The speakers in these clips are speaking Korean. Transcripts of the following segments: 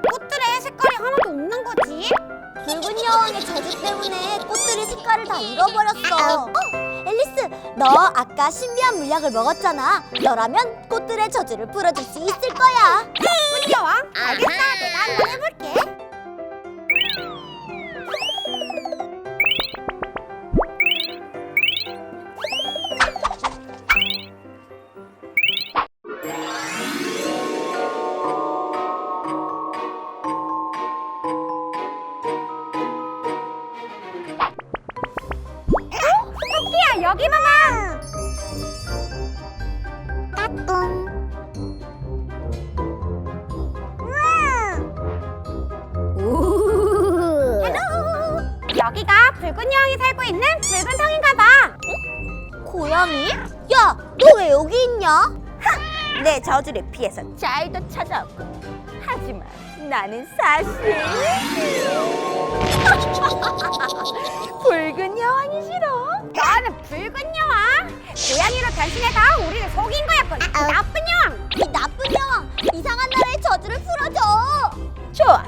꽃들의 색깔이 하나도 없는 거지? 붉은 여왕의 저주 때문에 꽃들이 색깔을 다 잃어버렸어. 어, 앨리스, 너 아까 신비한 물약을 먹었잖아. 너라면 꽃들의 저주를 풀어줄 수 있을 거야. 붉은 여왕? 알겠어, 내가 한번 해볼게. 여기 봐봐. 까꿍. 헬로. 여기가 붉은 여왕이 살고 있는 붉은 성인가 봐. 고양이? 야, 너 왜 여기 있냐? 내 저주를 피해서 잘도 찾아왔고 하지만 나는 사실 붉은 여왕이 싫어 붉은 여왕. 고양이로 변신해서 우리를 속인 거였군. 아우. 나쁜 여왕. 이 나쁜 여왕, 이상한 나라의 저주를 풀어줘. 좋아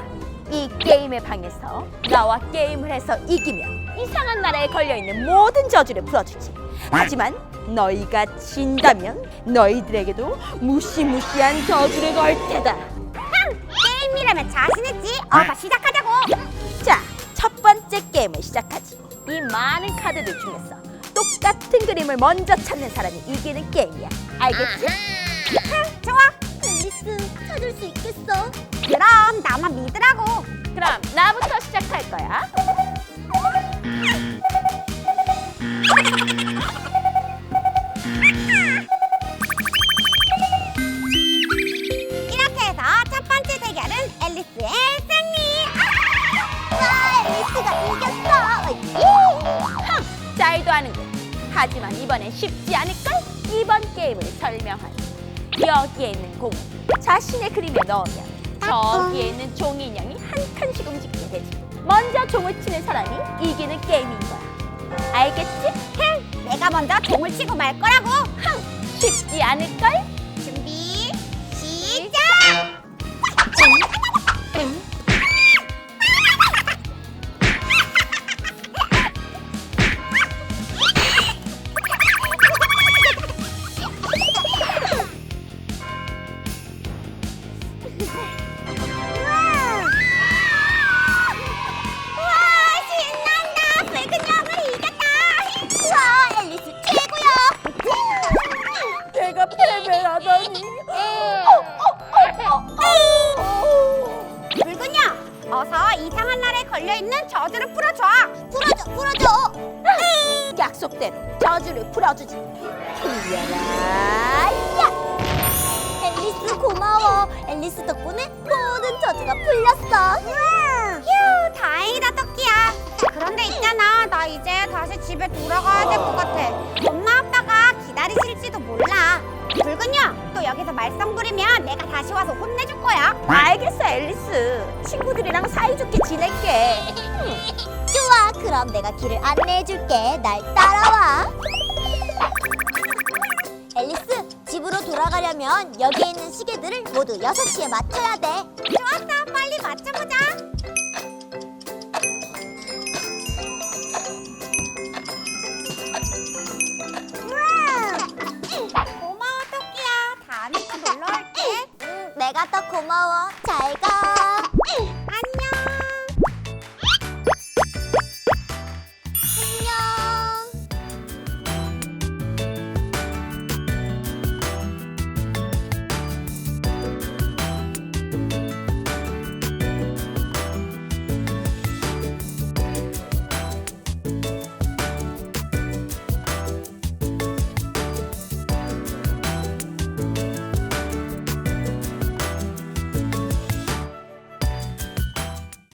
이 게임의 방에서 나와 게임을 해서 이기면 이상한 나라에 걸려있는 모든 저주를 풀어주지 하지만 너희가 진다면 너희들에게도 무시무시한 저주를 걸 테다 게임이라면 자신 있지. 어서 시작하자고. 자, 첫 번째 게임을 시작하지. 이 많은 카드들 중에서 똑같은 그림을 먼저 찾는 사람이 이기는 게임이야. 알겠지? 좋아. 앨리스, 찾을 수 있겠어? 그럼 나만 믿으라고. 그럼 나부터 시작할 거야. 하지만 이번엔 쉽지 않을걸? 이번 게임을 설명하니 여기에 있는 공을 자신의 그림에 넣으면 저기에 있는 종이 인형이 한 칸씩 움직이게 되지. 먼저 종을 치는 사람이 이기는 게임인 거야. 알겠지? 흥, 내가 먼저 종을 치고 말 거라고. 흥, 쉽지 않을걸? 준비 시작. 와 걸려 있는 저주를 풀어줘. 풀어줘, 풀어줘. 약속대로 저주를 풀어주지. 풀려라. 야! 앨리스 고마워. 앨리스 덕분에 모든 저주가 풀렸어. 휴, 다행이다, 토끼야. 그런데 있잖아, 나 이제 다시 집에 돌아가야 될 것 같아. 엄마 아빠가 기다리실지도 몰라. 붉은 여, 또 여기서 말썽 부리면 내가 다시 와서 혼내줄 거야. 알겠어, 앨리스. 친구들이랑 사이좋게 지낼게. 좋아, 그럼 내가 길을 안내해줄게. 날 따라와. 앨리스, 집으로 돌아가려면 여기에 있는 시계들을 모두 6시에 맞춰야 돼. 고마워. 잘 가.